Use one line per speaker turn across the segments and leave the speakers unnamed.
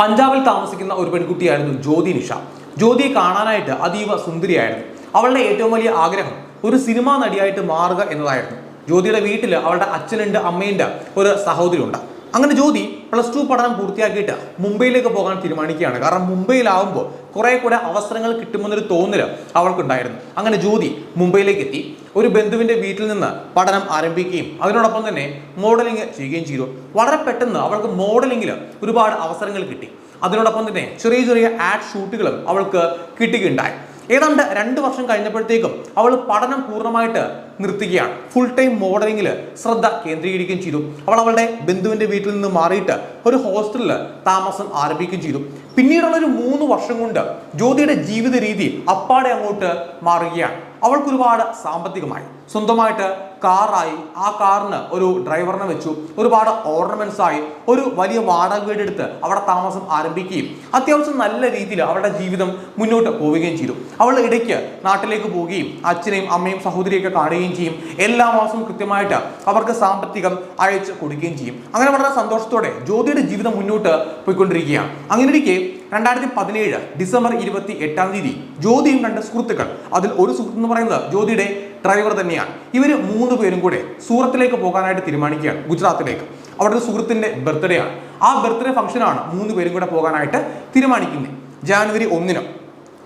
പഞ്ചാബിൽ താമസിക്കുന്ന ഒരു പെൺകുട്ടിയായിരുന്നു ജ്യോതി നിഷ. ജ്യോതിയെ കാണാനായിട്ട് അതീവ സുന്ദരിയായിരുന്നു. അവളുടെ ഏറ്റവും വലിയ ആഗ്രഹം ഒരു സിനിമാ നടിയായിട്ട് മാറുക എന്നതായിരുന്നു. ജ്യോതിയുടെ വീട്ടിൽ അവളുടെ അച്ഛനുണ്ട് അമ്മയുണ്ട് ഒരു സഹോദരിയുണ്ട്. അങ്ങനെ ജ്യോതി പ്ലസ് ടു പഠനം പൂർത്തിയാക്കിയിട്ട് മുംബൈയിലേക്ക് പോകാൻ തീരുമാനിക്കുകയാണ്. കാരണം മുംബൈയിലാവുമ്പോൾ കുറെ കൂടെ അവസരങ്ങൾ കിട്ടുമെന്നൊരു തോന്നൽ അവൾക്കുണ്ടായിരുന്നു. അങ്ങനെ ജ്യോതി മുംബൈയിലേക്ക് എത്തി. ഒരു ബന്ധുവിന്റെ വീട്ടിൽ നിന്ന് പഠനം ആരംഭിക്കുകയും അതിനോടൊപ്പം തന്നെ മോഡലിംഗ് ചെയ്യുകയും ചെയ്തു. വളരെ പെട്ടെന്ന് അവൾക്ക് മോഡലിംഗിൽ ഒരുപാട് അവസരങ്ങൾ കിട്ടി. അതിനോടൊപ്പം തന്നെ ചെറിയ ചെറിയ ആഡ് ഷൂട്ടുകളും അവൾക്ക് കിട്ടുകയുണ്ടായി. ഏതാണ്ട് രണ്ട് വർഷം കഴിഞ്ഞപ്പോഴത്തേക്കും അവൾ പഠനം പൂർണമായിട്ട് നിർത്തുകയാണ്. ഫുൾ ടൈം മോഡലിംഗിൽ ശ്രദ്ധ കേന്ദ്രീകരിക്കുകയും ചെയ്തു. അവൾ അവളുടെ ബന്ധുവിന്റെ വീട്ടിൽ നിന്ന് മാറിയിട്ട് ഒരു ഹോസ്റ്റലിൽ താമസം ആരംഭിക്കുകയും ചെയ്തു. പിന്നീടുള്ള ഒരു മൂന്ന് വർഷം കൊണ്ട് ജ്യോതിയുടെ ജീവിത രീതി അപ്പാടെ അങ്ങോട്ട് മാറുകയാണ്. അവൾക്ക് ഒരുപാട് സാമ്പത്തികമായി സ്വന്തമായിട്ട് കാറായി ആ കാറിന് ഒരു ഡ്രൈവറിനെ വെച്ചു. ഒരുപാട് ഓർണമെന്റ്സ് ആയി. ഒരു വലിയ വാടക വീട് എടുത്ത് അവിടെ താമസം ആരംഭിക്കുകയും അത്യാവശ്യം നല്ല രീതിയിൽ അവരുടെ ജീവിതം മുന്നോട്ട് പോവുകയും ചെയ്തു. അവൾ ഇടയ്ക്ക് നാട്ടിലേക്ക് പോവുകയും അച്ഛനെയും അമ്മയും സഹോദരിയൊക്കെ കാണുകയും ചെയ്യും. എല്ലാ മാസവും കൃത്യമായിട്ട് അവർക്ക് സാമ്പത്തികം അയച്ച് കൊടുക്കുകയും ചെയ്യും. അങ്ങനെ വളരെ സന്തോഷത്തോടെ ജ്യോതിയുടെ ജീവിതം മുന്നോട്ട് പോയിക്കൊണ്ടിരിക്കുകയാണ്. അങ്ങനെ ഇരിക്കെ രണ്ടായിരത്തി പതിനേഴ് ഡിസംബർ ഇരുപത്തി എട്ടാം തീയതി ജ്യോതിയും രണ്ട് സുഹൃത്തുക്കൾ. അതിൽ ഒരു സുഹൃത്ത് എന്ന് പറയുന്നത് ജ്യോതിയുടെ ഡ്രൈവർ തന്നെയാണ്. ഇവർ മൂന്ന് പേരും കൂടെ സൂറത്തിലേക്ക് പോകാനായിട്ട് തീരുമാനിക്കുകയാണ് ഗുജറാത്തിലേക്ക്. അവിടെ ഒരു സുഹൃത്തിന്റെ ബർത്ത്ഡേ ആണ്. ആ ബർത്ത്ഡേ ഫംഗ്ഷനാണ് മൂന്ന് പേരും കൂടെ പോകാനായിട്ട് തീരുമാനിക്കുന്നത്. ജാനുവരി ഒന്നിനും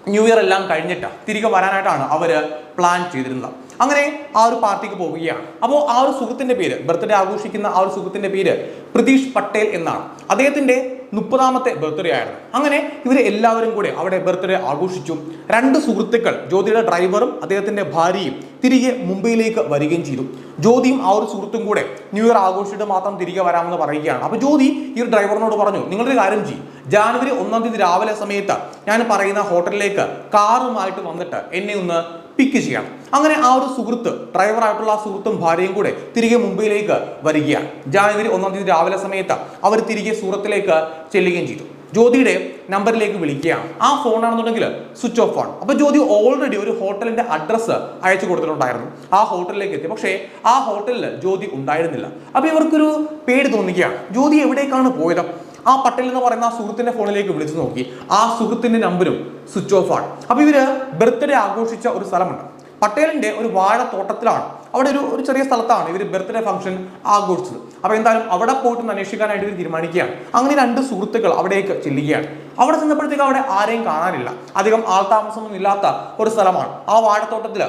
ന്യൂ ഇയർ എല്ലാം കഴിഞ്ഞിട്ട് തിരികെ വരാനായിട്ടാണ് അവർ പ്ലാൻ ചെയ്തിരുന്നത്. അങ്ങനെ ആ ഒരു പാർട്ടിക്ക് പോവുകയാണ്. അപ്പോൾ ആ ഒരു സുഹൃത്തിന്റെ പേര് ബർത്ത്ഡേ ആഘോഷിക്കുന്ന ആ ഒരു സുഹൃത്തിന്റെ പേര് പ്രതീഷ് പട്ടേൽ എന്നാണ്. അദ്ദേഹത്തിന്റെ മുപ്പതാമത്തെ ബർത്ത്ഡേ ആയിരുന്നു. അങ്ങനെ ഇവർ എല്ലാവരും കൂടെ അവിടെ ബർത്ത്ഡേ ആഘോഷിച്ചു. രണ്ട് സുഹൃത്തുക്കൾ ജ്യോതിയുടെ ഡ്രൈവറും അദ്ദേഹത്തിന്റെ ഭാര്യയും തിരികെ മുംബൈയിലേക്ക് വരികയും ചെയ്തു. ജ്യോതിയും ആ ഒരു സുഹൃത്തും കൂടെ ന്യൂ ഇയർ ആഘോഷിച്ചിട്ട് മാത്രം തിരികെ വരാമെന്ന് പറയുകയാണ്. അപ്പോൾ ജ്യോതി ഈ ഒരു ഡ്രൈവറിനോട് പറഞ്ഞു നിങ്ങളൊരു കാര്യം ചെയ്യും. ജാനുവരി ഒന്നാം തീയതി രാവിലെ സമയത്ത് ഞാൻ പറയുന്ന ഹോട്ടലിലേക്ക് കാറുമായിട്ട് വന്നിട്ട് എന്നെ ഒന്ന് പിക്ക് ചെയ്യണം. അങ്ങനെ ആ ഒരു സുഹൃത്ത് ഡ്രൈവറായിട്ടുള്ള ആ സുഹൃത്തും ഭാര്യയും കൂടെ തിരികെ മുംബൈയിലേക്ക് വരികയാണ്. ജാനുവരി ഒന്നാം തീയതി രാവിലെ സമയത്ത് അവർ തിരികെ സൂറത്തിലേക്ക് ചെല്ലുകയും ചെയ്തു. ജ്യോതിയുടെ നമ്പറിലേക്ക് വിളിക്കുകയാണ്. ആ ഫോണാണെന്നുണ്ടെങ്കിൽ സ്വിച്ച് ഓഫ് ആണ്. അപ്പോൾ ജ്യോതി ഓൾറെഡി ഒരു ഹോട്ടലിന്റെ അഡ്രസ്സ് അയച്ചു കൊടുത്തിട്ടുണ്ടായിരുന്നു. ആ ഹോട്ടലിലേക്ക് എത്തി. പക്ഷേ ആ ഹോട്ടലിൽ ജ്യോതി ഉണ്ടായിരുന്നില്ല. അപ്പോൾ ഇവർക്കൊരു പേടി തോന്നിക്കുകയാണ്. ജ്യോതി എവിടേക്കാണ് പോയത്? ആ പട്ടേൽ എന്ന് പറയുന്ന ആ സുഹൃത്തിന്റെ ഫോണിലേക്ക് വിളിച്ചു നോക്കി. ആ സുഹൃത്തിന്റെ നമ്പരും സ്വിച്ച് ഓഫ് ആണ്. അപ്പൊ ഇവർ ബർത്ത്ഡേ ആഘോഷിച്ച ഒരു സ്ഥലമുണ്ട്. പട്ടേലിന്റെ ഒരു വാഴത്തോട്ടത്തിലാണ്. അവിടെ ഒരു ഒരു ചെറിയ സ്ഥലത്താണ് ഇവർ ബർത്ത്ഡേ ഫംഗ്ഷൻ ആഘോഷിച്ചത്. അപ്പോൾ എന്തായാലും അവിടെ പോയിട്ട് അന്വേഷിക്കാനായിട്ട് ഇവർ തീരുമാനിക്കുകയാണ്. അങ്ങനെ രണ്ട് സുഹൃത്തുക്കൾ അവിടേക്ക് ചെല്ലുകയാണ്. അവിടെ ചെന്നപ്പോഴത്തേക്ക് അവിടെ ആരെയും കാണാനില്ല. അധികം ആൾതാമസമൊന്നും ഇല്ലാത്ത ഒരു സ്ഥലമാണ്. ആ വാഴത്തോട്ടത്തിൽ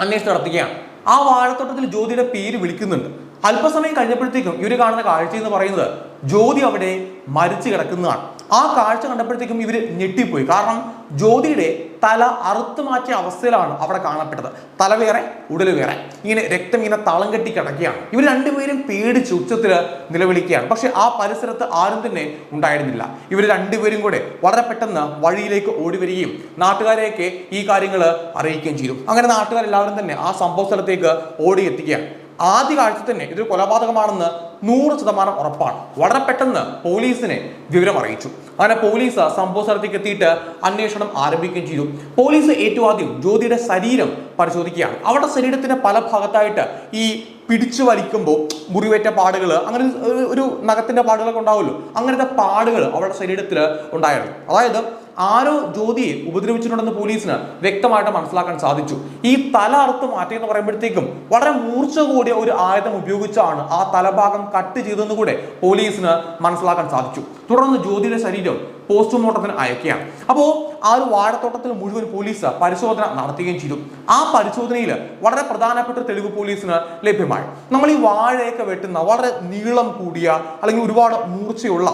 അന്വേഷണം നടത്തുകയാണ്. ആ വാഴത്തോട്ടത്തിൽ ജ്യോതിയുടെ പേര് വിളിക്കുന്നുണ്ട്. അല്പസമയം കഴിഞ്ഞപ്പോഴത്തേക്കും ഇവർ കാണുന്ന കാഴ്ച എന്ന് പറയുന്നത് ജ്യോതി അവിടെ മരിച്ചു കിടക്കുന്നതാണ്. ആ കാഴ്ച കണ്ടപ്പോഴത്തേക്കും ഇവർ ഞെട്ടിപ്പോയി. കാരണം ജ്യോതിയുടെ തല അറുത്തു മാറ്റിയ അവസ്ഥയിലാണ് അവിടെ കാണപ്പെട്ടത്. തല വേറെ ഉടൽ വേറെ. ഇങ്ങനെ രക്തം ഇങ്ങനെ തളം കെട്ടി കിടക്കുകയാണ്. ഇവർ രണ്ടുപേരും പേടിച്ച് ഉച്ചത്തിൽ നിലവിളിക്കുകയാണ്. പക്ഷെ ആ പരിസരത്ത് ആരും തന്നെ ഉണ്ടായിരുന്നില്ല. ഇവർ രണ്ടുപേരും കൂടെ വളരെ പെട്ടെന്ന് വഴിയിലേക്ക് ഓടി വരികയും നാട്ടുകാരെയൊക്കെ ഈ കാര്യങ്ങൾ അറിയിക്കുകയും ചെയ്തു. അങ്ങനെ നാട്ടുകാരെല്ലാവരും തന്നെ ആ സംഭവ സ്ഥലത്തേക്ക് ഓടി എത്തിക്കുകയാണ് ആദ്യ കാഴ്ച തന്നെ ഇതൊരു കൊലപാതകമാണെന്ന് നൂറ് ശതമാനം ഉറപ്പാണ്. വളരെ പെട്ടെന്ന് പോലീസിനെ വിവരം അറിയിച്ചു. അങ്ങനെ പോലീസ് സംഭവ സ്ഥലത്തേക്ക് എത്തിയിട്ട് അന്വേഷണം ആരംഭിക്കുകയും ചെയ്തു. പോലീസ് ഏറ്റവും ആദ്യം ജ്യോതിയുടെ ശരീരം പരിശോധിക്കുകയാണ്. അവരുടെ ശരീരത്തിന്റെ പല ഭാഗത്തായിട്ട് ഈ പിടിച്ചു വലിക്കുമ്പോൾ മുറിവേറ്റ പാടുകൾ അങ്ങനെ ഒരു- നഖത്തിന്റെ പാടുകളൊക്കെ ഉണ്ടാവുമല്ലോ. അങ്ങനത്തെ പാടുകൾ അവരുടെ ശരീരത്തിൽ ഉണ്ടായിരുന്നു. അതായത് ആരോ ജ്യോതിയെ ഉപദ്രവിച്ചിട്ടുണ്ടെന്ന് പോലീസിന് വ്യക്തമായിട്ട് മനസ്സിലാക്കാൻ സാധിച്ചു. ഈ തല അറുത്ത് മാറ്റി എന്ന് പറയുമ്പോഴത്തേക്കും വളരെ മൂർച്ച കൂടിയ ഒരു ആയുധം ഉപയോഗിച്ചാണ് ആ തലഭാഗം കട്ട് ചെയ്തതെന്ന് കൂടെ പോലീസിന് മനസ്സിലാക്കാൻ സാധിച്ചു. തുടർന്ന് ജ്യോതിയുടെ ശരീരം പോസ്റ്റ്മോർട്ടത്തിന് അയക്കുകയാണ്. അപ്പോൾ ആ ഒരു വാഴത്തോട്ടത്തിൽ മുഴുവൻ പോലീസ് പരിശോധന നടത്തുകയും ചെയ്തു. ആ പരിശോധനയിൽ വളരെ പ്രധാനപ്പെട്ട തെളിവ് പോലീസിന് ലഭ്യമായി. നമ്മൾ ഈ വാഴയൊക്കെ വെട്ടുന്ന വളരെ നീളം കൂടിയ അല്ലെങ്കിൽ ഒരുപാട് മൂർച്ചയുള്ള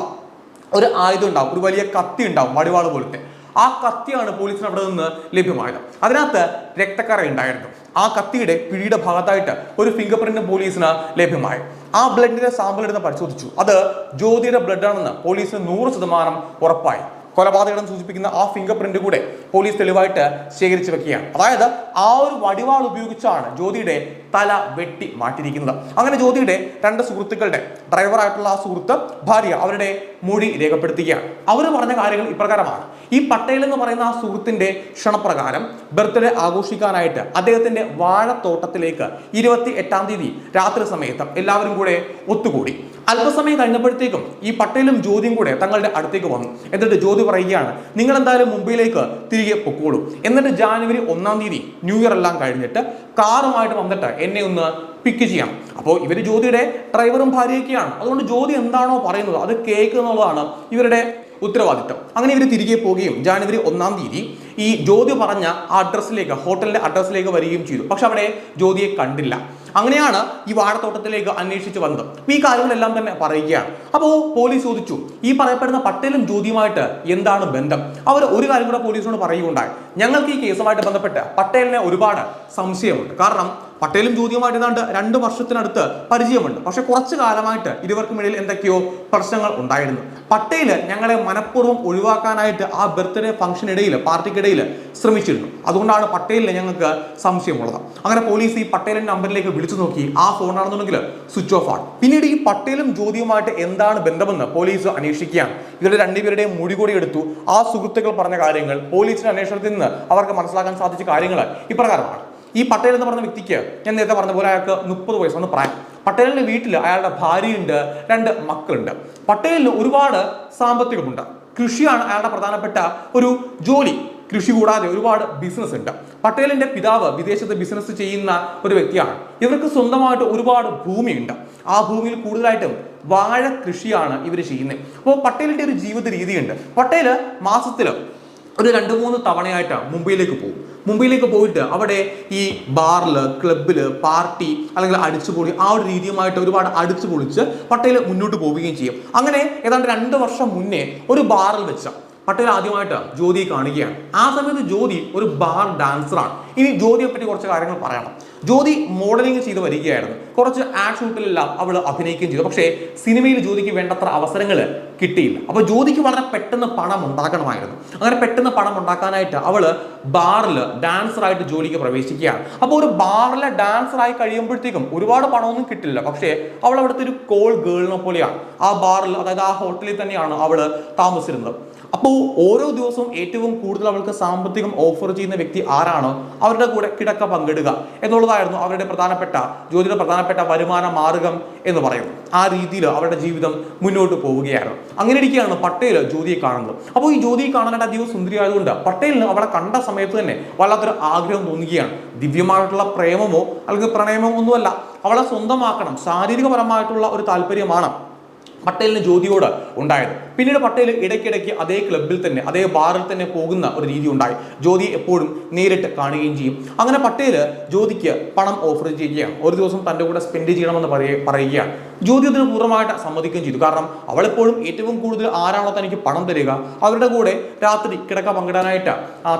ഒരു ആയുധം ഉണ്ടാവും ഒരു വലിയ കത്തി ഉണ്ടാവും വടിവാൾ പോലത്തെ. ആ കത്തിയാണ് പോലീസിന് അവിടെ നിന്ന് ലഭ്യമായത്. അതിനകത്ത് രക്തക്കറ ഉണ്ടായിരുന്നു. ആ കത്തിയുടെ പിടിയുടെ ഭാഗത്തായിട്ട് ഒരു ഫിംഗർ പ്രിന്റ് പോലീസിന് ലഭ്യമായി. ആ ബ്ലഡിന്റെ സാമ്പിൾ എടുത്ത് പരിശോധിച്ചു. അത് ജ്യോതിയുടെ ബ്ലഡ് ആണെന്ന് പോലീസിന് നൂറ് ശതമാനം ഉറപ്പായി. കൊലപാതകം സൂചിപ്പിക്കുന്ന ആ ഫിംഗർ പ്രിന്റ് കൂടെ പോലീസ് തെളിവായിട്ട് ശേഖരിച്ചു വെക്കുകയാണ്. അതായത് ആ ഒരു വടിവാൾ ഉപയോഗിച്ചാണ് ജ്യോതിയുടെ തല വെട്ടി മാറ്റിയിരിക്കുന്നത്. അങ്ങനെ ജ്യോതിയുടെ രണ്ട് സുഹൃത്തുക്കളുടെ ഡ്രൈവറായിട്ടുള്ള ആ സുഹൃത്ത് ഭാര്യ അവരുടെ മൊഴി രേഖപ്പെടുത്തുകയാണ്. അവർ പറഞ്ഞ കാര്യങ്ങൾ ഇപ്രകാരമാണ്. ഈ പട്ടേൽ എന്ന് പറയുന്ന ആ സുഹൃത്തിന്റെ ക്ഷണപ്രകാരം ബർത്ത്ഡേ ആഘോഷിക്കാനായിട്ട് അദ്ദേഹത്തിന്റെ വാഴത്തോട്ടത്തിലേക്ക് ഇരുപത്തി എട്ടാം തീയതി രാത്രി സമയത്ത് എല്ലാവരും കൂടെ ഒത്തുകൂടി. അല്പസമയം കഴിഞ്ഞപ്പോഴത്തേക്കും ഈ പട്ടേലും ജ്യോതിയും കൂടെ തങ്ങളുടെ അടുത്തേക്ക് വന്നു. എന്നിട്ട് ജ്യോതി പറയുകയാണ് നിങ്ങൾ എന്തായാലും മുംബൈയിലേക്ക് തിരികെ പൊക്കോളൂ. എന്നിട്ട് ജാനുവരി ഒന്നാം തീയതി ന്യൂ ഇയർ എല്ലാം കഴിഞ്ഞിട്ട് കാറുമായിട്ട് വന്നിട്ട് എന്നെ ഒന്ന് പിക്ക് ചെയ്യാം അപ്പോൾ ഇവർ ജ്യോതിയുടെ ഡ്രൈവറും ഭാര്യയൊക്കെയാണ്. അതുകൊണ്ട് ജ്യോതി എന്താണോ പറയുന്നത് അത് കേൾക്കുക എന്നുള്ളതാണ് ഇവരുടെ ഉത്തരവാദിത്തം. അങ്ങനെ ഇവർ തിരികെ പോവുകയും ജാനുവരി ഒന്നാം തീയതി ഈ ജ്യോതി പറഞ്ഞ അഡ്രസ്സിലേക്ക് ഹോട്ടലിന്റെ അഡ്രസ്സിലേക്ക് വരികയും ചെയ്തു. പക്ഷെ അവിടെ ജ്യോതിയെ കണ്ടില്ല. അങ്ങനെയാണ് ഈ വാഴത്തോട്ടത്തിലേക്ക് അന്വേഷിച്ച് വന്നത്. അപ്പൊ ഈ കാര്യങ്ങളെല്ലാം തന്നെ പറയുകയാണ്. അപ്പോൾ പോലീസ് ചോദിച്ചു ഈ പറയപ്പെടുന്ന പട്ടേലും ജ്യോതിയുമായിട്ട് എന്താണ് ബന്ധം? അവർ ഒരു കാര്യം കൂടെ പോലീസിനോട് പറയുകയുണ്ടായി. ഞങ്ങൾക്ക് ഈ കേസുമായിട്ട് ബന്ധപ്പെട്ട് പട്ടേലിനെ ഒരുപാട് സംശയമുണ്ട്. കാരണം പട്ടേലും ജ്യോതിയുമായിട്ട് ഏതാണ്ട് രണ്ട് വർഷത്തിനടുത്ത് പരിചയമുണ്ട്. പക്ഷെ കുറച്ചു കാലമായിട്ട് ഇരുവർക്കും ഇടയിൽ എന്തൊക്കെയോ പ്രശ്നങ്ങൾ ഉണ്ടായിരുന്നു. പട്ടേൽ ഞങ്ങളെ മനഃപൂർവം ഒഴിവാക്കാനായിട്ട് ആ ബർത്ത്ഡേ ഫംഗ്ഷൻ ഇടയിൽ പാർട്ടിക്കിടയിൽ ശ്രമിച്ചിരുന്നു. അതുകൊണ്ടാണ് പട്ടേലിന് ഞങ്ങൾക്ക് സംശയമുള്ളത്. അങ്ങനെ പോലീസ് ഈ പട്ടേലിന്റെ നമ്പറിലേക്ക് വിളിച്ചു നോക്കി. ആ ഫോണാണെന്നുണ്ടെങ്കിൽ സ്വിച്ച് ഓഫ് ആണ്. പിന്നീട് ഈ പട്ടേലും ജ്യോതിയുമായിട്ട് എന്താണ് ബന്ധമെന്ന് പോലീസ് അന്വേഷിക്കുകയാണ്. ഇവരുടെ രണ്ടുപേരുടെയും മൊഴി കൂടി എടുത്തു. ആ സുഹൃത്തുക്കൾ പറഞ്ഞ കാര്യങ്ങൾ പോലീസിന്റെ അന്വേഷണത്തിൽ നിന്ന് അവർക്ക് മനസ്സിലാക്കാൻ സാധിച്ച കാര്യങ്ങൾ ഇപ്രകാരമാണ്. ഈ പട്ടേൽ എന്ന് പറഞ്ഞ വ്യക്തിക്ക് ഞാൻ നേരത്തെ പറഞ്ഞ പോലെ അയാൾക്ക് മുപ്പത് വയസ്സാണ് പ്രായം. പട്ടേലിന്റെ വീട്ടിൽ അയാളുടെ ഭാര്യയുണ്ട് രണ്ട് മക്കളുണ്ട്. പട്ടേലിന് ഒരുപാട് സാമ്പത്തികമുണ്ട്. കൃഷിയാണ് അയാളുടെ പ്രധാനപ്പെട്ട ഒരു ജോലി. കൃഷി കൂടാതെ ഒരുപാട് ബിസിനസ് ഉണ്ട്. പട്ടേലിന്റെ പിതാവ് വിദേശത്ത് ബിസിനസ് ചെയ്യുന്ന ഒരു വ്യക്തിയാണ്. ഇവർക്ക് സ്വന്തമായിട്ട് ഒരുപാട് ഭൂമിയുണ്ട്. ആ ഭൂമിയിൽ കൂടുതലായിട്ടും വാഴ കൃഷിയാണ് ഇവർ ചെയ്യുന്നത്. അപ്പോൾ പട്ടേലിന്റെ ഒരു ജീവിത രീതിയുണ്ട്. പട്ടേൽ മാസത്തിൽ ഒരു രണ്ട് മൂന്ന് തവണയായിട്ട് മുംബൈയിലേക്ക് പോകും. മുംബൈയിലേക്ക് പോയിട്ട് അവിടെ ഈ ബാറിൽ ക്ലബിൽ പാർട്ടി അല്ലെങ്കിൽ അടിച്ചുപൊളി ആ ഒരു രീതിയുമായിട്ട് ഒരുപാട് അടിച്ചു പൊളിച്ച് പട്ടേൽ മുന്നോട്ട് പോവുകയും ചെയ്യും. അങ്ങനെ ഏതാണ്ട് രണ്ട് വർഷം മുന്നേ ഒരു ബാറിൽ വെച്ച പട്ടേൽ ആദ്യമായിട്ട് ജ്യോതിയെ കാണുകയാണ്. ആ സമയത്ത് ജ്യോതി ഒരു ബാർ ഡാൻസറാണ്. ഇനി ജ്യോതിയെ പറ്റി കുറച്ച് കാര്യങ്ങൾ പറയണം. ജ്യോതി മോഡലിംഗ് ചെയ്ത് വരികയായിരുന്നു. കുറച്ച് ആഡ് ഷൂട്ടിലെല്ലാം അവൾ അഭിനയിക്കുകയും ചെയ്തു. പക്ഷേ സിനിമയിൽ ജ്യോതിക്ക് വേണ്ടത്ര അവസരങ്ങൾ കിട്ടിയില്ല. അപ്പോൾ ജ്യോതിക്ക് വളരെ പെട്ടെന്ന് പണം ഉണ്ടാക്കണമായിരുന്നു. അങ്ങനെ പെട്ടെന്ന് പണം ഉണ്ടാക്കാനായിട്ട് അവൾ ബാറിൽ ഡാൻസറായിട്ട് ജോലിക്ക് പ്രവേശിക്കുകയാണ്. അപ്പോൾ ഒരു ബാറിലെ ഡാൻസറായി കഴിയുമ്പോഴത്തേക്കും ഒരുപാട് പണമൊന്നും കിട്ടില്ല. പക്ഷേ അവൾ അവിടുത്തെ ഒരു കോൾ ഗേളിനെ പോലെയാണ്. ആ ബാറിൽ അതായത് ആ ഹോട്ടലിൽ തന്നെയാണ് അവൾ താമസിച്ചിരുന്നത്. അപ്പോൾ ഓരോ ദിവസവും ഏറ്റവും കൂടുതൽ അവൾക്ക് സാമ്പത്തികം ഓഫർ ചെയ്യുന്ന വ്യക്തി ആരാണോ അവരുടെ കൂടെ കിടക്ക പങ്കിടുക എന്നുള്ളതായിരുന്നു അവരുടെ പ്രധാനപ്പെട്ട ജ്യോതിയുടെ പ്രധാനപ്പെട്ട വരുമാന മാർഗം എന്ന് പറയുന്നത്. ആ രീതിയിൽ അവരുടെ ജീവിതം മുന്നോട്ട് പോവുകയായിരുന്നു. അങ്ങനെ ഇരിക്കുകയാണ് പട്ടേൽ ജ്യോതിയെ കാണുന്നത്. അപ്പോൾ ഈ ജ്യോതിയെ കാണാനായിട്ട് അധികം സുന്ദരിയായതുകൊണ്ട് പട്ടേലിന് അവളെ കണ്ട സമയത്ത് തന്നെ വല്ലാത്തൊരു ആഗ്രഹം തോന്നുകയാണ്. ദിവ്യമായിട്ടുള്ള പ്രേമമോ അല്ലെങ്കിൽ പ്രണയമോ ഒന്നുമല്ല. അവളെ സ്വന്തമാക്കണം. ശാരീരികപരമായിട്ടുള്ള ഒരു താല്പര്യമാണ് പട്ടേലിന് ജ്യോതിയോട് ഉണ്ടായത്. പിന്നീട് പട്ടേൽ ഇടയ്ക്കിടയ്ക്ക് അതേ ക്ലബിൽ തന്നെ അതേ ബാറിൽ തന്നെ പോകുന്ന ഒരു രീതി ഉണ്ടായി. ജ്യോതി എപ്പോഴും നേരിട്ട് കാണുകയും ചെയ്യും. അങ്ങനെ പട്ടേൽ ജ്യോതിക്ക് പണം ഓഫർ ചെയ്യുകയാണ്. ഒരു ദിവസം തന്റെ കൂടെ സ്പെൻഡ് ചെയ്യണമെന്ന് പറയുകയാണ്. ജ്യോതി അതിന് പൂർണമായിട്ട് സമ്മതിക്കുകയും ചെയ്തു. കാരണം അവളെപ്പോഴും ഏറ്റവും കൂടുതൽ ആരാണോ തനിക്ക് പണം തരിക അവരുടെ കൂടെ രാത്രി കിടക്ക പങ്കിടാനായിട്ട്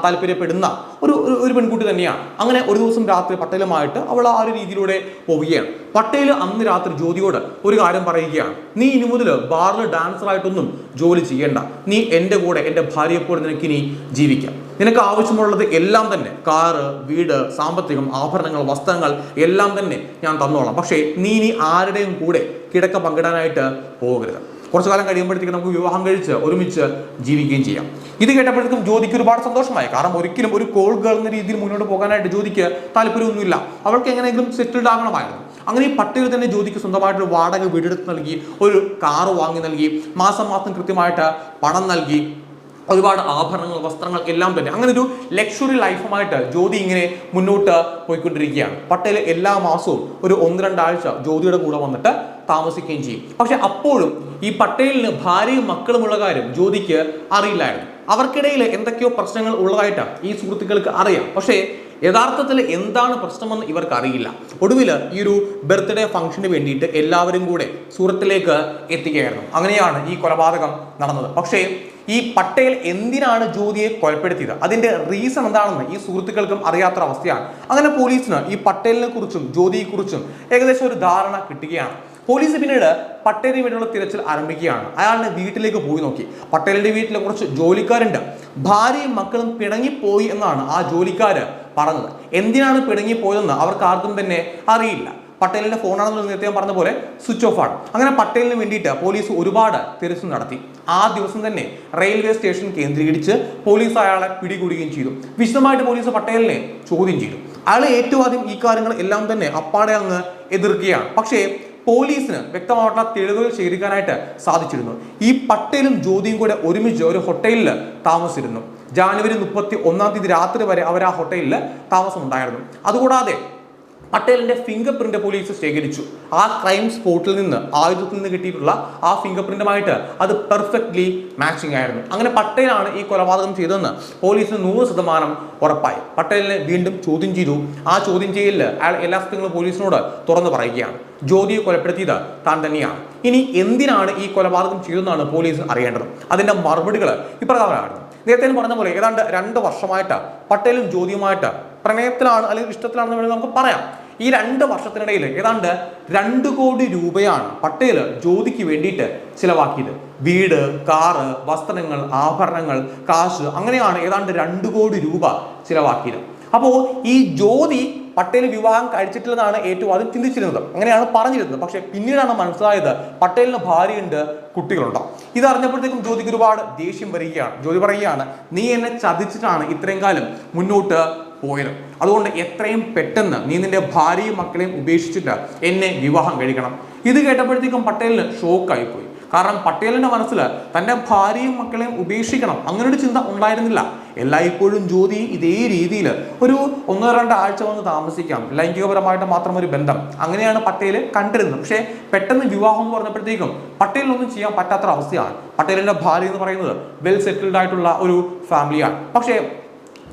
താല്പര്യപ്പെടുന്ന ഒരു ഒരു- പെൺകുട്ടി തന്നെയാണ്. അങ്ങനെ ഒരു ദിവസം രാത്രി പട്ടേലുമായിട്ട് അവൾ ആ ഒരു രീതിയിലൂടെ പോവുകയാണ്. പട്ടേൽ അന്ന് രാത്രി ജ്യോതിയോട് ഒരു കാര്യം പറയുകയാണ്. നീ ഇനി മുതൽ ബാറിൽ ഡാൻസറായിട്ടൊന്നും ജോലി ചെയ്യേണ്ട. നീ എന്റെ കൂടെ എന്റെ ഭാര്യയെപ്പോലെ നിനക്ക് ഇനി ജീവിക്കാം. നിനക്ക് ആവശ്യമുള്ളത് എല്ലാം തന്നെ കാറ് വീട് സാമ്പത്തികം ആഭരണങ്ങൾ വസ്ത്രങ്ങൾ എല്ലാം തന്നെ ഞാൻ തന്നോളാം. പക്ഷേ നീ ഇനി ആരുടെയും കൂടെ കിടക്ക പങ്കിടാനായിട്ട് പോകരുത്. കുറച്ചു കാലം കഴിയുമ്പോഴത്തേക്ക് നമുക്ക് വിവാഹം കഴിച്ച് ഒരുമിച്ച് ജീവിക്കുകയും ചെയ്യാം. ഇത് കേട്ടപ്പോഴത്തേക്കും ജ്യോതിക്ക് ഒരുപാട് സന്തോഷമായി. കാരണം ഒരിക്കലും ഒരു കോൾ ഗേൾ എന്ന രീതിയിൽ മുന്നോട്ട് പോകാനായിട്ട് ജ്യോതിക്ക് താല്പര്യമൊന്നുമില്ല. അവൾക്ക് എങ്ങനെയെങ്കിലും സെറ്റിൽഡ് ആകണമായിരുന്നു. അങ്ങനെ ഈ പട്ടികയിൽ തന്നെ ജ്യോതിക്ക് സ്വന്തമായിട്ടൊരു വാടക വീടെടുത്ത് നൽകി ഒരു കാറ് വാങ്ങി നൽകി മാസം മാസം കൃത്യമായിട്ട് പണം നൽകി ഒരുപാട് ആഭരണങ്ങൾ വസ്ത്രങ്ങൾ എല്ലാം തന്നെ. അങ്ങനെ ഒരു ലക്ഷറി ലൈഫുമായിട്ട് ജ്യോതി ഇങ്ങനെ മുന്നോട്ട് പോയിക്കൊണ്ടിരിക്കുകയാണ്. പട്ടേൽ എല്ലാ മാസവും ഒരു ഒന്ന് രണ്ടാഴ്ച ജ്യോതിയുടെ കൂടെ വന്നിട്ട് താമസിക്കുകയും ചെയ്യും. പക്ഷെ അപ്പോഴും ഈ പട്ടേലിന് ഭാര്യയും മക്കളുമുള്ള കാര്യം ജ്യോതിക്ക് അറിയില്ലായിരുന്നു. അവർക്കിടയിൽ എന്തൊക്കെയോ പ്രശ്നങ്ങൾ ഉള്ളതായിട്ട് ഈ സുഹൃത്തുക്കൾക്ക് അറിയാം. പക്ഷേ യഥാർത്ഥത്തിൽ എന്താണ് പ്രശ്നമെന്ന് ഇവർക്ക് അറിയില്ല ഒടുവിൽ ഈ ഒരു ബർത്ത്ഡേ ഫംഗ്ഷന് വേണ്ടിയിട്ട് എല്ലാവരും കൂടെ സൂറത്തിലേക്ക് എത്തിക്കുകയായിരുന്നു. അങ്ങനെയാണ് ഈ കൊലപാതകം നടന്നത്. പക്ഷേ ഈ പട്ടേൽ എന്തിനാണ് ജ്യോതിയെ കൊലപ്പെടുത്തിയത്? അതിന്റെ റീസൺ എന്താണെന്ന് ഈ സുഹൃത്തുക്കൾക്കും അറിയാത്തൊരവസ്ഥയാണ്. അങ്ങനെ പോലീസിന് ഈ പട്ടേലിനെ കുറിച്ചും ജ്യോതിയെക്കുറിച്ചും ഏകദേശം ഒരു ധാരണ കിട്ടുകയാണ്. പോലീസ് പിന്നീട് പട്ടേലിന് വേണ്ടിയുള്ള തിരച്ചിൽ ആരംഭിക്കുകയാണ്. അയാളുടെ വീട്ടിലേക്ക് പോയി നോക്കി. പട്ടേലിന്റെ വീട്ടിൽ കുറച്ച് ജോലിക്കാരുണ്ട്. ഭാര്യയും മക്കളും പിണങ്ങിപ്പോയി എന്നാണ് ആ ജോലിക്കാര് പറഞ്ഞത്. എന്തിനാണ് പിണങ്ങിപ്പോയതെന്ന് അവർക്ക് ആർക്കും തന്നെ അറിയില്ല. പട്ടേലിന്റെ ഫോണാണെന്ന് നേരത്തെ പറഞ്ഞ പോലെ സ്വിച്ച് ഓഫ് ആണ്. അങ്ങനെ പട്ടേലിന് വേണ്ടിയിട്ട് പോലീസ് ഒരുപാട് തിരച്ചിൽ നടത്തി. ആ ദിവസം തന്നെ റെയിൽവേ സ്റ്റേഷൻ കേന്ദ്രീകരിച്ച് പോലീസ് അയാളെ പിടികൂടുകയും ചെയ്തു. വിശദമായിട്ട് പോലീസ് പട്ടേലിനെ ചോദ്യം ചെയ്തു. അയാൾ ഏറ്റവും ആദ്യം ഈ കാര്യങ്ങൾ എല്ലാം തന്നെ അപ്പാടെ അങ്ങ് എതിർക്കുകയാണ്. പക്ഷേ പോലീസിന് വ്യക്തമായിട്ടുള്ള തെളിവുകൾ ശേഖരിക്കാനായിട്ട് സാധിച്ചിരുന്നു. ഈ പട്ടേലും ജ്യോതിയും കൂടെ ഒരുമിച്ച് ഒരു ഹോട്ടലിൽ താമസിച്ചിരുന്നു. ജാനുവരി മുപ്പത്തി ഒന്നാം തീയതി രാത്രി വരെ അവർ ആ ഹോട്ടലിൽ താമസമുണ്ടായിരുന്നു. അതുകൂടാതെ പട്ടേലിന്റെ ഫിംഗർ പ്രിന്റ് പോലീസ് ശേഖരിച്ചു. ആ ക്രൈം സ്പോട്ടിൽ നിന്ന് ആയുധത്തിൽ നിന്ന് കിട്ടിയിട്ടുള്ള ആ ഫിംഗർ പ്രിന്റുമായിട്ട് അത് പെർഫെക്റ്റ്ലി മാച്ചിങ് ആയിരുന്നു. അങ്ങനെ പട്ടേലാണ് ഈ കൊലപാതകം ചെയ്തതെന്ന് പോലീസിന് നൂറ് ശതമാനം ഉറപ്പായി. പട്ടേലിനെ വീണ്ടും ചോദ്യം ചെയ്തു. ആ ചോദ്യം ചെയ്യലിൽ അയാൾ എല്ലാ സ്ഥലങ്ങളും പോലീസിനോട് തുറന്നു പറയുകയാണ്. ജ്യോതിയെ കൊലപ്പെടുത്തിയത് താൻ തന്നെയാണ്. ഇനി എന്തിനാണ് ഈ കൊലപാതകം ചെയ്തതെന്നാണ് പോലീസ് അറിയേണ്ടത്. അതിന്റെ മറുപടികൾ ഇപ്രകാരമാണ് നേരത്തെ പറഞ്ഞ പോലെ ഏതാണ്ട് രണ്ട് വർഷമായിട്ട് പട്ടേലും ജ്യോതിയുമായിട്ട് പ്രണയത്തിലാണ് അല്ലെങ്കിൽ ഇഷ്ടത്തിലാണെന്ന് വേണമെങ്കിൽ നമുക്ക് പറയാം. ഈ രണ്ട് വർഷത്തിനിടയിൽ ഏതാണ്ട് രണ്ട് കോടി രൂപയാണ് പട്ടേൽ ജ്യോതിക്ക് വേണ്ടിയിട്ട് ചിലവാക്കിയത്. വീട് കാറ് വസ്ത്രങ്ങൾ ആഭരണങ്ങൾ കാശ് അങ്ങനെയാണ് ഏതാണ്ട് രണ്ട് കോടി രൂപ ചിലവാക്കിയത്. അപ്പോൾ ഈ ജ്യോതി പട്ടേൽ വിവാഹം കഴിച്ചിട്ടില്ലെന്നാണ് ഏറ്റവും ആദ്യം ചിന്തിച്ചിരുന്നത്. അങ്ങനെയാണ് പറഞ്ഞിരുന്നത്. പക്ഷേ പിന്നീടാണ് മനസ്സിലായത് പട്ടേലിന് ഭാര്യയുണ്ട് കുട്ടികളുണ്ട്. ഇതറിഞ്ഞപ്പോഴത്തേക്കും ജ്യോതിക്ക് ഒരുപാട് ദേഷ്യം വരികയാണ്. ജ്യോതി പറയുകയാണ് നീ എന്നെ ചതിച്ചിട്ടാണ് ഇത്രയും കാലം മുന്നോട്ട് പോയത്. അതുകൊണ്ട് എത്രയും പെട്ടെന്ന് നീ നിന്റെ ഭാര്യയും മക്കളെയും ഉപേക്ഷിച്ചിട്ട് എന്നെ വിവാഹം കഴിക്കണം. ഇത് കേട്ടപ്പോഴത്തേക്കും പട്ടേലിന് ഷോക്കായി പോയി കാരണം പട്ടേലിന്റെ മനസ്സിൽ തന്റെ ഭാര്യയും മക്കളെയും ഉപേക്ഷിക്കണം അങ്ങനൊരു ചിന്ത ഉണ്ടായിരുന്നില്ല. എല്ലായ്പ്പോഴും ജ്യോതി ഇതേ രീതിയിൽ ഒരു ഒന്നോ രണ്ടോ ആഴ്ച വന്ന് താമസിക്കാം. ലൈംഗികപരമായിട്ട് മാത്രം ഒരു ബന്ധം. അങ്ങനെയാണ് പട്ടേൽ കണ്ടിരുന്നത്. പക്ഷേ പെട്ടെന്ന് വിവാഹം എന്ന് പറഞ്ഞപ്പോഴത്തേക്കും പട്ടേലിനൊന്നും ചെയ്യാൻ പറ്റാത്ത അവസ്ഥയാണ് പട്ടേലിന്റെ ഭാര്യ എന്ന് പറയുന്നത് വെൽ സെറ്റിൽഡ് ആയിട്ടുള്ള ഒരു ഫാമിലിയാണ് പക്ഷേ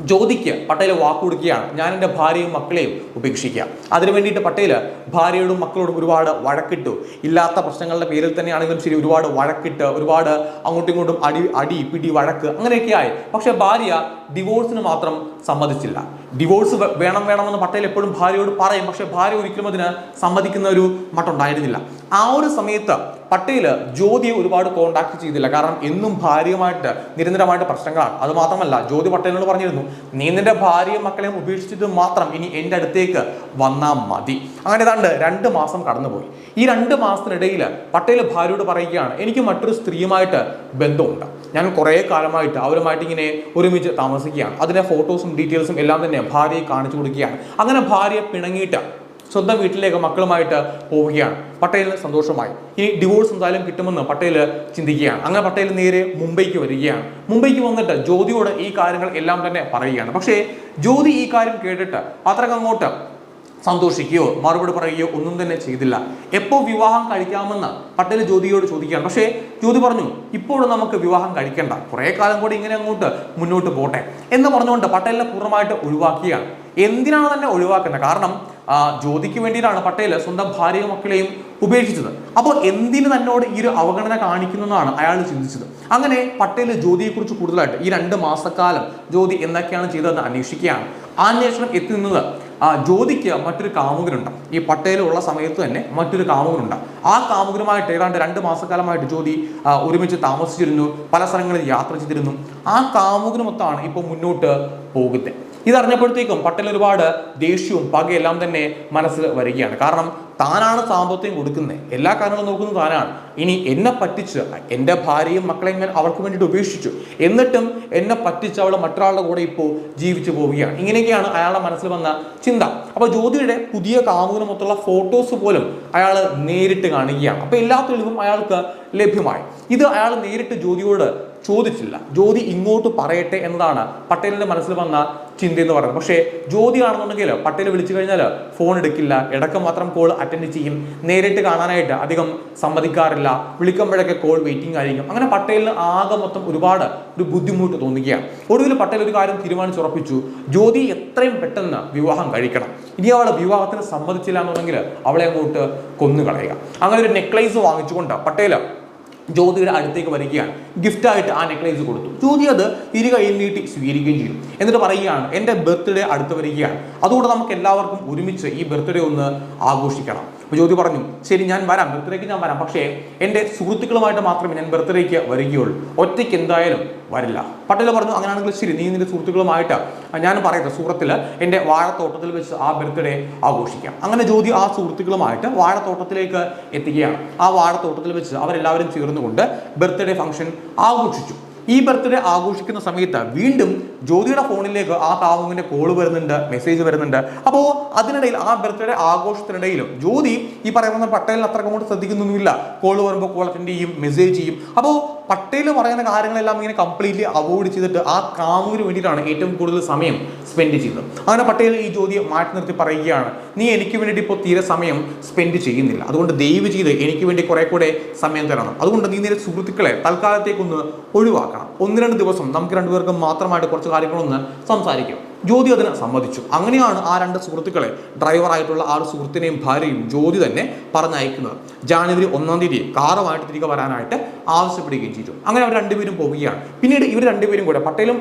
ജ്യോതിക്ക് പട്ടേൽ വാക്കുകൊടുക്കുകയാണ് ഞാൻ എന്റെ ഭാര്യയും മക്കളെയും ഉപേക്ഷിക്കുക. അതിനു വേണ്ടിയിട്ട് പട്ടേൽ ഭാര്യയോടും മക്കളോടും ഒരുപാട് വഴക്കിട്ടു. ഇല്ലാത്ത പ്രശ്നങ്ങളുടെ പേരിൽ തന്നെയാണെങ്കിലും ശരി ഒരുപാട് വഴക്കിട്ട് ഒരുപാട് അങ്ങോട്ടും ഇങ്ങോട്ടും അടി അടി പിടി വഴക്ക് അങ്ങനെയൊക്കെ ആയി പക്ഷെ ഭാര്യ ഡിവോഴ്സിന് മാത്രം സമ്മതിച്ചില്ല. ഡിവോഴ്സ് വേണം വേണമെന്ന് പട്ടേൽ എപ്പോഴും ഭാര്യയോട് പറയും. പക്ഷേ ഭാര്യ ഒരിക്കലും അതിന് സമ്മതിക്കുന്ന ഒരു മട്ടുണ്ടായിരുന്നില്ല. ആ ഒരു സമയത്ത് പട്ടേൽ ജ്യോതിയെ ഒരുപാട് കോണ്ടാക്ട് ചെയ്തില്ല. കാരണം എന്നും ഭാര്യയുമായിട്ട് നിരന്തരമായിട്ട് പ്രശ്നങ്ങളാണ്. അത് മാത്രമല്ല ജ്യോതി പട്ടേലിനോട് പറഞ്ഞിരുന്നു നീ നിന്റെ ഭാര്യയും മക്കളെയും ഉപേക്ഷിച്ചിട്ട് മാത്രം ഇനി എന്റെ അടുത്തേക്ക് വന്നാൽ മതി. അങ്ങനെ ഏതാണ്ട് രണ്ട് മാസം കടന്നുപോയി. ഈ രണ്ട് മാസത്തിനിടയിൽ പട്ടേൽ ഭാര്യയോട് പറയുകയാണ് എനിക്ക് മറ്റൊരു സ്ത്രീയുമായിട്ട് ബന്ധമുണ്ട്. ഞാൻ കുറേ കാലമായിട്ട് അവരുമായിട്ട് ഇങ്ങനെ ഒരുമിച്ച് താമസിക്കുകയാണ്. അതിന്റെ ഫോട്ടോസും ഡീറ്റെയിൽസും എല്ലാം തന്നെ ഭാര്യയെ കാണിച്ചു കൊടുക്കുകയാണ്. അങ്ങനെ ഭാര്യ പിണങ്ങിയിട്ട് സ്വന്തം വീട്ടിലേക്ക് മക്കളുമായിട്ട് പോവുകയാണ്. പട്ടേൽ സന്തോഷമായി. ഈ ഡിവോഴ്സ് എന്തായാലും കിട്ടുമെന്ന് പട്ടേൽ ചിന്തിക്കുകയാണ്. അങ്ങനെ പട്ടേൽ നേരെ മുംബൈക്ക് വരികയാണ്. മുംബൈക്ക് വന്നിട്ട് ജ്യോതിയോട് ഈ കാര്യങ്ങൾ എല്ലാം തന്നെ പറയുകയാണ്. പക്ഷേ ജ്യോതി ഈ കാര്യം കേട്ടിട്ട് അത്രക്കങ്ങോട്ട് സന്തോഷിക്കുകയോ മറുപടി പറയുകയോ ഒന്നും തന്നെ ചെയ്തില്ല. എപ്പോൾ വിവാഹം കഴിക്കാമെന്ന് പട്ടേൽ ജ്യോതിയോട് ചോദിക്കുകയാണ്. പക്ഷേ ജ്യോതി പറഞ്ഞു ഇപ്പോഴും നമുക്ക് വിവാഹം കഴിക്കേണ്ട. കുറേ കാലം കൂടി ഇങ്ങനെ അങ്ങോട്ട് മുന്നോട്ട് പോട്ടെ. എന്ന് പറഞ്ഞുകൊണ്ട് പട്ടേലിനെ പൂർണമായിട്ട് ഒഴിവാക്കുകയാണ്. എന്തിനാണ് തന്നെ ഒഴിവാക്കുന്നത്? കാരണം ജ്യോതിക്ക് വേണ്ടിയിട്ടാണ് പട്ടേൽ സ്വന്തം ഭാര്യയും മക്കളെയും ഉപേക്ഷിച്ചത്. അപ്പോൾ എന്തിന് തന്നോട് ഈ ഒരു അവഗണന കാണിക്കുന്നു എന്നാണ് അയാൾ ചിന്തിച്ചത്. അങ്ങനെ പട്ടേൽ ജ്യോതിയെക്കുറിച്ച് കൂടുതലായിട്ട് ഈ രണ്ട് മാസക്കാലം ജ്യോതി എന്തൊക്കെയാണ് ചെയ്തതെന്ന് അന്വേഷിക്കുകയാണ്. ആ അന്വേഷണം എത്തി നിന്നത് ആ ജ്യോതിക്ക് മറ്റൊരു കാമുകനുണ്ട്. ഈ പട്ടേലുള്ള സമയത്ത് തന്നെ മറ്റൊരു കാമുകനുണ്ട്. ആ കാമുകനുമായിട്ട് ഏതാണ്ട് രണ്ട് മാസക്കാലമായിട്ട് ജ്യോതി ഒരുമിച്ച് താമസിച്ചിരുന്നു പല സ്ഥലങ്ങളിൽ യാത്ര ചെയ്തിരുന്നു. ആ കാമുകനുമൊത്താണ് ഇപ്പോൾ മുന്നോട്ട് പോകുന്നത്. ഇതറിഞ്ഞപ്പോഴത്തേക്കും പട്ടേൽ ഒരുപാട് ദേഷ്യവും പകയെല്ലാം തന്നെ മനസ്സിൽ വരികയാണ്. കാരണം താനാണ് സാമ്പത്തികം കൊടുക്കുന്നത്. എല്ലാ കാര്യങ്ങളും നോക്കുന്നത് താനാണ്. ഇനി എന്നെ പറ്റിച്ച് എന്റെ ഭാര്യയും മക്കളെയും ഞാൻ അവൾക്ക് വേണ്ടിയിട്ട് ഉപേക്ഷിച്ചു. എന്നിട്ടും എന്നെ പറ്റിച്ച് അവൾ മറ്റൊരാളുടെ കൂടെ ഇപ്പോൾ ജീവിച്ചു പോവുകയാണ്. ഇങ്ങനെയൊക്കെയാണ് അയാളുടെ മനസ്സിൽ വന്ന ചിന്ത. അപ്പോൾ ജ്യോതിയുടെ പുതിയ കാമുകനുമൊത്തുള്ള ഫോട്ടോസ് പോലും അയാൾ നേരിട്ട് കാണുകയാണ്. അപ്പോൾ എല്ലാ തെളിവും അയാൾക്ക് ലഭ്യമായി. ഇത് അയാൾ നേരിട്ട് ജ്യോതിയോട് ചോദിച്ചില്ല. ജ്യോതി ഇങ്ങോട്ട് പറയട്ടെ എന്നതാണ് പട്ടേലിന്റെ മനസ്സിൽ വന്ന ചിന്ത എന്ന് പറയുന്നത്. പക്ഷേ ജ്യോതി ആണെന്നുണ്ടെങ്കിൽ പട്ടേൽ വിളിച്ചു കഴിഞ്ഞാൽ ഫോൺ എടുക്കില്ല. ഇടയ്ക്ക് മാത്രം കോൾ അറ്റൻഡ് ചെയ്യും. നേരിട്ട് കാണാനായിട്ട് അധികം സമ്മതിക്കാറില്ല. വിളിക്കുമ്പോഴൊക്കെ കോൾ വെയിറ്റിംഗ് ആയിരിക്കും. അങ്ങനെ പട്ടേലിന് ആകെ മൊത്തം ഒരുപാട് ഒരു ബുദ്ധിമുട്ട് തോന്നുകയാണ്. ഒടുവിൽ പട്ടേൽ ഒരു കാര്യം തീരുമാനിച്ചുറപ്പിച്ചു. ജ്യോതി എത്രയും പെട്ടെന്ന് വിവാഹം കഴിക്കണം. ഇനി അവൾ വിവാഹത്തിന് സമ്മതിച്ചില്ല എന്നുണ്ടെങ്കിൽ അവളെ അങ്ങോട്ട് കൊന്നുകളയുക. അങ്ങനെ ഒരു നെക്ലേസ് വാങ്ങിച്ചുകൊണ്ട് പട്ടേൽ ജ്യോതിയുടെ അടുത്തേക്ക് വരികയാണ്. ഗിഫ്റ്റായിട്ട് ആ നെക്ലേസ് കൊടുത്തു. ജ്യോതി അത് ഇരു കയ്യിൽ നീട്ടി സ്വീകരിക്കുകയും ചെയ്യും എന്നിട്ട് പറയുകയാണ് എന്റെ ബർത്ത്ഡേ അടുത്ത് വരികയാണ്. അതുകൊണ്ട് നമുക്ക് എല്ലാവർക്കും ഒരുമിച്ച് ഈ ബർത്ത്ഡേ ഒന്ന് ആഘോഷിക്കണം. അപ്പോൾ ജ്യോതി പറഞ്ഞു ശരി ഞാൻ വരാം. ബർത്ത്ഡേക്ക് ഞാൻ വരാം. പക്ഷേ എന്റെ സുഹൃത്തുക്കളുമായിട്ട് മാത്രമേ ഞാൻ ബർത്ത്ഡേക്ക് വരികയുള്ളൂ. ഒറ്റയ്ക്ക് എന്തായാലും വരില്ല. പട്ടേൽ പറഞ്ഞു അങ്ങനെയാണെങ്കിൽ ശരി നീ നിന്റെ സുഹൃത്തുക്കളുമായിട്ട് ഞാൻ പറയുന്നത് സൂറത്തിൽ എന്റെ വാഴത്തോട്ടത്തിൽ വെച്ച് ആ ബർത്ത്ഡേ ആഘോഷിക്കാം. അങ്ങനെ ജ്യോതി ആ സുഹൃത്തുക്കളുമായിട്ട് വാഴത്തോട്ടത്തിലേക്ക് എത്തുകയാണ്. ആ വാഴത്തോട്ടത്തിൽ വെച്ച് അവരെല്ലാവരും ചേർന്നുകൊണ്ട് ബർത്ത്ഡേ ഫംഗ്ഷൻ ആഘോഷിച്ചു. ഈ ബർത്ത്ഡേ ആഘോഷിക്കുന്ന സമയത്ത് വീണ്ടും ജ്യോതിയുടെ ഫോണിലേക്ക് ആ കാമുകിന്റെ കോൾ വരുന്നുണ്ട് മെസ്സേജ് വരുന്നുണ്ട്. അപ്പോൾ അതിനിടയിൽ ആ ബർത്ത്ഡേ ആഘോഷത്തിനിടയിലും ജ്യോതി ഈ പറയുന്ന പട്ടേലിന് അത്ര അങ്ങോട്ട് ശ്രദ്ധിക്കുന്നൊന്നുമില്ല. കോൾ വരുമ്പോൾ കോൾ അറ്റൻഡ് ചെയ്യും മെസ്സേജ് ചെയ്യും. അപ്പോൾ പട്ടേൽ പറയുന്ന കാര്യങ്ങളെല്ലാം ഇങ്ങനെ കംപ്ലീറ്റ്ലി അവോയ്ഡ് ചെയ്തിട്ട് ആ കാമുവിന് വേണ്ടിയിട്ടാണ് ഏറ്റവും കൂടുതൽ സമയം സ്പെൻഡ് ചെയ്തത് അങ്ങനെ പട്ടേൽ ഈ ചോദ്യം മാറ്റി നിർത്തി പറയുകയാണ് നീ എനിക്ക് വേണ്ടിയിട്ട് ഇപ്പോൾ തീരെ സമയം സ്പെൻഡ് ചെയ്യുന്നില്ല. അതുകൊണ്ട് ദയവ് ചെയ്ത് എനിക്ക് വേണ്ടി കുറെ കൂടെ സമയം തരണം. അതുകൊണ്ട് നീ നിന്റെ സുഹൃത്തുക്കളെ തൽക്കാലത്തേക്കൊന്ന് ഒഴിവാക്കണം. ഒന്ന് രണ്ട് ദിവസം നമുക്ക് രണ്ടുപേർക്കും മാത്രമായിട്ട് കുറച്ച് കാര്യങ്ങളൊന്ന് സംസാരിക്കും. ജ്യോതി അതിന് സമ്മതിച്ചു. അങ്ങനെയാണ് ആ രണ്ട് സുഹൃത്തുക്കളെ ഡ്രൈവറായിട്ടുള്ള ആ ഒരു സുഹൃത്തിനെയും ഭാര്യയും ജ്യോതി തന്നെ പറഞ്ഞയക്കുന്നത്. ജാനുവരി ഒന്നാം തീയതി കാറുമായിട്ട് തിരികെ വരാനായിട്ട് ആവശ്യപ്പെടുകയും ചെയ്തു. അങ്ങനെ അവർ രണ്ടുപേരും പോവുകയാണ്. പിന്നീട് ഇവർ രണ്ടുപേരും കൂടെ പട്ടേലും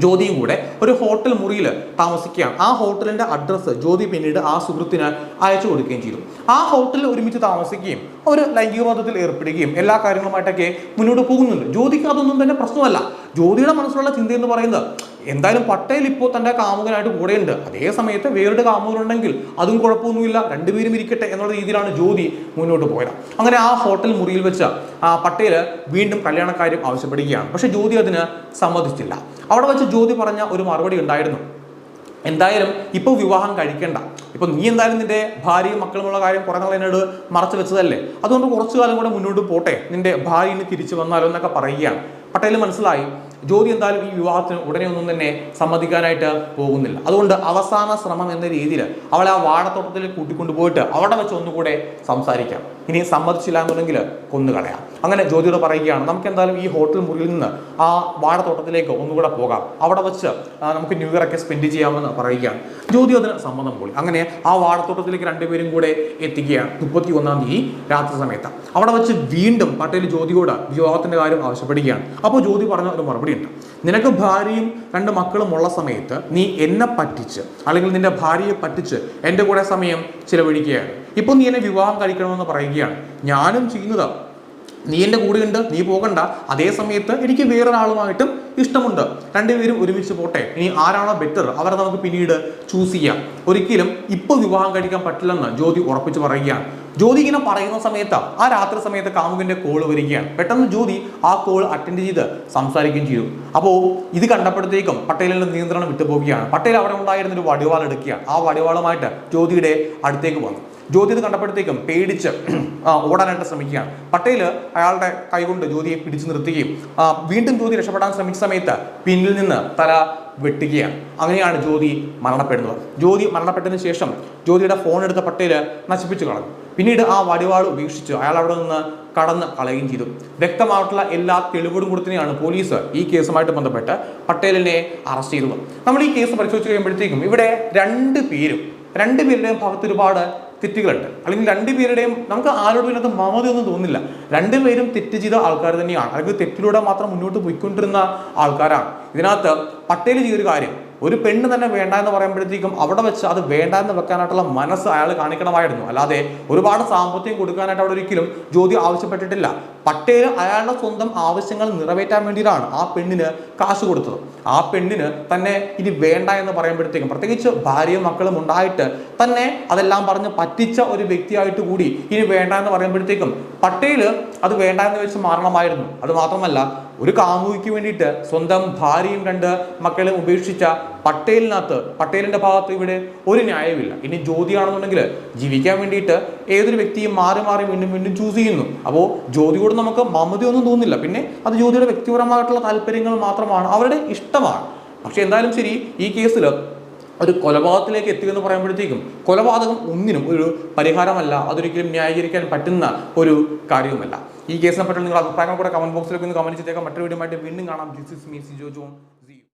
ജ്യോതിയും കൂടെ ഒരു ഹോട്ടൽ മുറിയിൽ താമസിക്കുകയാണ്. ആ ഹോട്ടലിന്റെ അഡ്രസ്സ് ജ്യോതി പിന്നീട് ആ സുഹൃത്തിന് അയച്ചു കൊടുക്കുകയും ചെയ്തു. ആ ഹോട്ടലിൽ ഒരുമിച്ച് താമസിക്കുകയും അവർ ലൈംഗിക ബന്ധത്തിൽ ഏർപ്പെടുകയും എല്ലാ കാര്യങ്ങളുമായിട്ടൊക്കെ മുന്നോട്ട് പോകുന്നുണ്ട്. ജ്യോതിക്ക് അതൊന്നും തന്നെ പ്രശ്നമല്ല. ജ്യോതിയുടെ മനസ്സിലുള്ള ചിന്ത എന്ന് പറയുന്നത് എന്തായാലും പട്ടേൽ ഇപ്പോൾ തന്റെ കാമുകനായിട്ട് കൂടെയുണ്ട്. അതേ സമയത്ത് വേറൊരു കാമുകനുണ്ടെങ്കിൽ അതും കുഴപ്പമൊന്നുമില്ല. രണ്ടുപേരും ഇരിക്കട്ടെ എന്നുള്ള രീതിയിലാണ് ജ്യോതി മുന്നോട്ട് പോയത്. അങ്ങനെ ആ ഹോട്ടൽ മുറിയിൽ വെച്ച് ആ പട്ടേൽ വീണ്ടും കല്യാണക്കാര്യം ആവശ്യപ്പെടുകയാണ്. പക്ഷെ ജ്യോതി അതിന് സമ്മതിച്ചില്ല. അവിടെ വെച്ച് ജ്യോതി പറഞ്ഞ ഒരു മറുപടി ഉണ്ടായിരുന്നു. എന്തായാലും ഇപ്പോൾ വിവാഹം കഴിക്കേണ്ട. ഇപ്പൊ നീ എന്തായാലും നിന്റെ ഭാര്യയും മക്കളുമുള്ള കാര്യം കുറെ നാൾ എന്നോട് മറച്ചു വെച്ചതല്ലേ? അതുകൊണ്ട് കുറച്ചു കാലം കൂടെ മുന്നോട്ട് പോട്ടെ. നിന്റെ ഭാര്യ ഇനി തിരിച്ചു വന്നാലോ എന്നൊക്കെ പറയുകയാണ്. പട്ടേൽ മനസ്സിലായി. ജ്യോതി എന്തായാലും ഈ വിവാഹത്തിന് ഉടനെ ഒന്നും തന്നെ സമ്മതിക്കാനായിട്ട് പോകുന്നില്ല. അതുകൊണ്ട് അവസാന ശ്രമം എന്ന രീതിയിൽ അവളെ ആ വാഴത്തോട്ടത്തിൽ കൂട്ടിക്കൊണ്ടുപോയിട്ട് അവിടെ വെച്ച് ഒന്നുകൂടെ സംസാരിക്കാം. ഇനി സമ്മതിച്ചില്ല എന്നുണ്ടെങ്കിൽ കൊന്നുകളയാം അങ്ങനെ ജ്യോതിയോട് പറയുകയാണ് നമുക്ക് എന്തായാലും ഈ ഹോട്ടൽ മുറിയിൽ നിന്ന് ആ വാടത്തോട്ടത്തിലേക്ക് ഒന്നുകൂടെ പോകാം. അവിടെ വെച്ച് നമുക്ക് ന്യൂ ഇയർ ഒക്കെ സ്പെൻഡ് ചെയ്യാമെന്ന് പറയുകയാണ്. ജ്യോതി അതിന് സമ്മതം പോയി അങ്ങനെ ആ വാഴത്തോട്ടത്തിലേക്ക് രണ്ടുപേരും കൂടെ എത്തിക്കുകയാണ് മുപ്പത്തി ഒന്നാം തീയതി രാത്രി സമയത്ത്. അവിടെ വെച്ച് വീണ്ടും പട്ടേൽ ജ്യോതിയോട് വിവാഹത്തിന്റെ കാര്യം ആവശ്യപ്പെടുകയാണ്. അപ്പോൾ ജ്യോതി പറഞ്ഞ ഒരു മറുപടി ഉണ്ട് നിനക്ക് ഭാര്യയും രണ്ട് മക്കളും ഉള്ള സമയത്ത് നീ എന്നെ പറ്റിച്ച് അല്ലെങ്കിൽ നിന്റെ ഭാര്യയെ പറ്റിച്ച് എന്റെ കൂടെ സമയം ചിലവഴിക്കുകയാണ്. ഇപ്പോൾ നീ എന്നെ വിവാഹം കഴിക്കണമെന്ന് പറയുകയാണ്. ഞാനും ചെയ്യുന്നത്. നീ എന്റെ കൂടെയുണ്ട് നീ പോകണ്ട. അതേ സമയത്ത് എനിക്ക് വേറൊരാളുമായിട്ടും ഇഷ്ടമുണ്ട്. രണ്ടുപേരും ഒരുമിച്ച് പോട്ടെ. ഇനി ആരാണോ ബെറ്റർ അവരെ നമുക്ക് പിന്നീട് ചൂസ് ചെയ്യാം. ഒരിക്കലും ഇപ്പോൾ വിവാഹം കഴിക്കാൻ പറ്റില്ലെന്ന് ജ്യോതി ഉറപ്പിച്ച് പറയുകയാണ്. ജ്യോതി ഇങ്ങനെ പറയുന്ന സമയത്ത് ആ രാത്രി സമയത്ത് കാമുകിന്റെ കോൾ വരികയാണ്. പെട്ടെന്ന് ജ്യോതി ആ കോൾ അറ്റൻഡ് ചെയ്ത് സംസാരിക്കുകയും ചെയ്തു. അപ്പോൾ ഇത് കണ്ടപ്പോഴത്തേക്കും പട്ടേലിന്റെ നിയന്ത്രണം വിട്ടുപോവുകയാണ്. പട്ടേൽ അവിടെ ഉണ്ടായിരുന്ന ഒരു വടിവാൾ എടുക്കുകയാണ്. ആ വടിവാളുമായിട്ട് ജ്യോതിയുടെ അടുത്തേക്ക് വന്നു. ജ്യോതി കണ്ടപ്പോഴത്തേക്കും പേടിച്ച് ഓടാനായിട്ട് ശ്രമിക്കുകയാണ്. പട്ടേൽ അയാളുടെ കൈകൊണ്ട് ജ്യോതിയെ പിടിച്ചു നിർത്തുകയും വീണ്ടും ജ്യോതി രക്ഷപ്പെടാൻ ശ്രമിച്ച സമയത്ത് പിന്നിൽ നിന്ന് തല വെട്ടുകയാണ്. അങ്ങനെയാണ് ജ്യോതി മരണപ്പെടുന്നത്. ജ്യോതി മരണപ്പെട്ടതിന് ശേഷം ജ്യോതിയുടെ ഫോൺ എടുത്ത പട്ടേൽ നശിപ്പിച്ചു കളഞ്ഞു. പിന്നീട് ആ വടിവാൾ ഉപേക്ഷിച്ച് അയാൾ അവിടെ നിന്ന് കടന്ന് കളയുകയും ചെയ്തു. വ്യക്തമായിട്ടുള്ള എല്ലാ തെളിവുകളും കൊടുത്തതിനെയാണ് പോലീസ് ഈ കേസുമായിട്ട് ബന്ധപ്പെട്ട് പട്ടേലിനെ അറസ്റ്റ് ചെയ്തത്. നമ്മൾ ഈ കേസ് പരിശോധിച്ച് കഴിയുമ്പോഴത്തേക്കും ഇവിടെ രണ്ട് പേരും രണ്ട് പേരുടെയും ഭാഗത്ത് ഒരുപാട് തെറ്റുകളുണ്ട്. അല്ലെങ്കിൽ രണ്ട് പേരുടെയും നമുക്ക് ആരോടും ഇതിനകത്ത് മമതയൊന്നും തോന്നില്ല രണ്ടുപേരും തെറ്റ് ചെയ്ത ആൾക്കാർ തന്നെയാണ്. അല്ലെങ്കിൽ തെറ്റിലൂടെ മാത്രം മുന്നോട്ട് പോയിക്കൊണ്ടിരുന്ന ആൾക്കാരാണ്. ഇതിനകത്ത് പട്ടേൽ ചെയ്തൊരു കാര്യം. ഒരു പെണ്ണ് തന്നെ വേണ്ട എന്ന് പറയുമ്പോഴത്തേക്കും അവിടെ വെച്ച് അത് വേണ്ട എന്ന് വെക്കാനായിട്ടുള്ള മനസ്സ് അയാൾ കാണിക്കണമായിരുന്നു. അല്ലാതെ ഒരുപാട് സാമ്പത്തികം കൊടുക്കാനായിട്ട് അവിടെ ഒരിക്കലും ജ്യോതി ആവശ്യപ്പെട്ടിട്ടില്ല. പട്ടേൽ അയാളുടെ സ്വന്തം ആവശ്യങ്ങൾ നിറവേറ്റാൻ വേണ്ടിയിട്ടാണ് ആ പെണ്ണിന് കാശ് കൊടുത്തത്. ആ പെണ്ണിന് തന്നെ ഇനി വേണ്ട എന്ന് പറയുമ്പോഴത്തേക്കും പ്രത്യേകിച്ച് ഭാര്യയും മക്കളും ഉണ്ടായിട്ട് തന്നെ അതെല്ലാം പറഞ്ഞ് പറ്റിച്ച ഒരു വ്യക്തിയായിട്ട് കൂടി ഇനി വേണ്ട എന്ന് പറയുമ്പോഴത്തേക്കും പട്ടേൽ അത് വേണ്ട എന്ന് വെച്ച് മാറണമായിരുന്നു. അത് മാത്രമല്ല ഒരു കാമുകിക്ക് വേണ്ടിയിട്ട് സ്വന്തം ഭാര്യയും രണ്ട് മക്കളെ ഉപേക്ഷിച്ച പട്ടേലിനകത്ത് പട്ടേലിന്റെ ഭാഗത്ത് ഇവിടെ ഒരു ന്യായമില്ല ഇനി ജ്യോതിയാണെന്നുണ്ടെങ്കിൽ ജീവിക്കാൻ വേണ്ടിയിട്ട് ഏതൊരു വ്യക്തിയും മാറി മാറി വീണ്ടും വീണ്ടും ചൂസ് ചെയ്യുന്നു. അപ്പോൾ ജ്യോതിയോട് നമുക്ക് മമതയൊന്നും തോന്നുന്നില്ല പിന്നെ അത് ജ്യോതിയുടെ വ്യക്തിപരമായിട്ടുള്ള താല്പര്യങ്ങൾ മാത്രമാണ് അവരുടെ ഇഷ്ടമാണ്. പക്ഷെ എന്തായാലും ശരി ഈ കേസിൽ ഒരു കൊലപാതകത്തിലേക്ക് എത്തുക എന്ന് പറയുമ്പോഴത്തേക്കും കൊലപാതകം ഒന്നിനും ഒരു പരിഹാരമല്ല അതൊരിക്കലും ന്യായീകരിക്കാൻ പറ്റുന്ന ഒരു കാര്യവുമല്ല. ഈ കേസിനെ പറ്റി നിങ്ങൾ അഭിപ്രായങ്ങൾ കൂടെ കമന്റ് ബോക്സിലേക്ക് ഒന്ന് കമന്റ് ചെയ്തേക്കാം. മറ്റൊരു വീഡിയോ വീണ്ടും കാണാം. This is me John